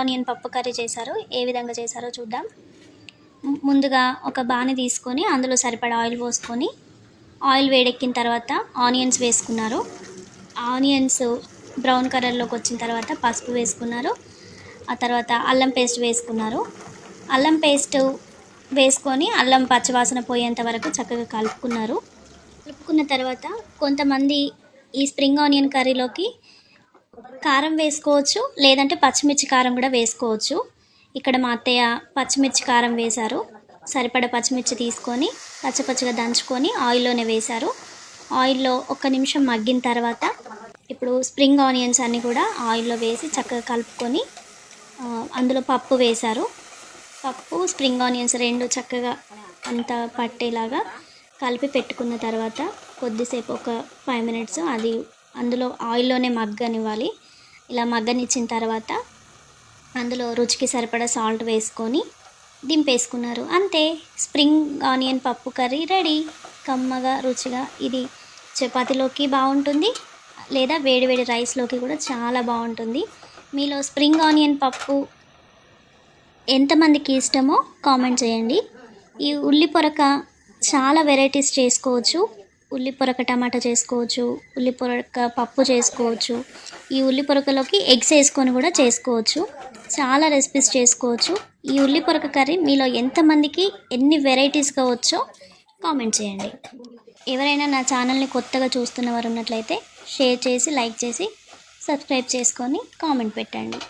Onion పప్పు curry చేశారు. ఏ విధంగా చేశారో చూద్దాం. ముందుగా ఒక బాణి తీసుకొని అందులో సరిపడా ఆయిల్ పోసుకొని ఆయిల్ వేడెక్కిన తర్వాత ఆనియన్స్ వేసుకున్నారు. ఆనియన్స్ బ్రౌన్ కలర్లోకి వచ్చిన తర్వాత పసుపు వేసుకున్నారు. ఆ తర్వాత అల్లం పేస్ట్ వేసుకున్నారు. అల్లం పేస్ట్ వేసుకొని అల్లం పచ్చివాసన పోయేంత వరకు చక్కగా కలుపుకున్నారు. కలుపుకున్న తర్వాత కొంతమంది ఈ స్ప్రింగ్ ఆనియన్ కర్రీలోకి కారం వేసుకోవచ్చు లేదంటే పచ్చిమిర్చి కారం కూడా వేసుకోవచ్చు. ఇక్కడ మా అత్తయ్య పచ్చిమిర్చి కారం వేశారు. సరిపడ పచ్చిమిర్చి తీసుకొని పచ్చపచ్చగా దంచుకొని ఆయిల్లోనే వేశారు. ఆయిల్లో ఒక్క నిమిషం మగ్గిన తర్వాత ఇప్పుడు స్ప్రింగ్ ఆనియన్స్ అన్నీ కూడా ఆయిల్లో వేసి చక్కగా కలుపుకొని అందులో పప్పు వేశారు. పప్పు స్ప్రింగ్ ఆనియన్స్ రెండు చక్కగా అంత పట్టేలాగా కలిపి పెట్టుకున్న తర్వాత కొద్దిసేపు ఒక ఫైవ్ మినిట్స్ అది అందులో ఆయిల్లోనే మగ్గనివ్వాలి. ఇలా మగ్గనిచ్చిన తర్వాత అందులో రుచికి సరిపడా సాల్ట్ వేసుకొని దింపేసుకున్నారు. అంతే స్ప్రింగ్ ఆనియన్ పప్పు కర్రీ రెడీ. కమ్మగా రుచిగా ఇది చపాతీలోకి బాగుంటుంది. లేదా వేడివేడి రైస్లోకి కూడా చాలా బాగుంటుంది. మీలో స్ప్రింగ్ ఆనియన్ పప్పు ఎంతమందికి ఇష్టమో కామెంట్ చేయండి. ఈ ఉల్లి పొరక చాలా వెరైటీస్ చేసుకోవచ్చు. ఉల్లి పొరక టమాటా చేసుకోవచ్చు ఉల్లి పొరక పప్పు చేసుకోవచ్చు ఈ ఉల్లి పొరకలోకి ఎగ్స్ వేసుకొని కూడా చేసుకోవచ్చు చాలా రెసిపీస్ చేసుకోవచ్చు. ఈ ఉల్లి పొరక కర్రీ మీలో ఎంతమందికి ఎన్ని వెరైటీస్గా వచ్చో కామెంట్ చేయండి. ఎవరైనా నా ఛానల్ని కొత్తగా చూస్తున్న వారు ఉన్నట్లయితే షేర్ చేసి లైక్ చేసి సబ్స్క్రైబ్ చేసుకొని కామెంట్ పెట్టండి.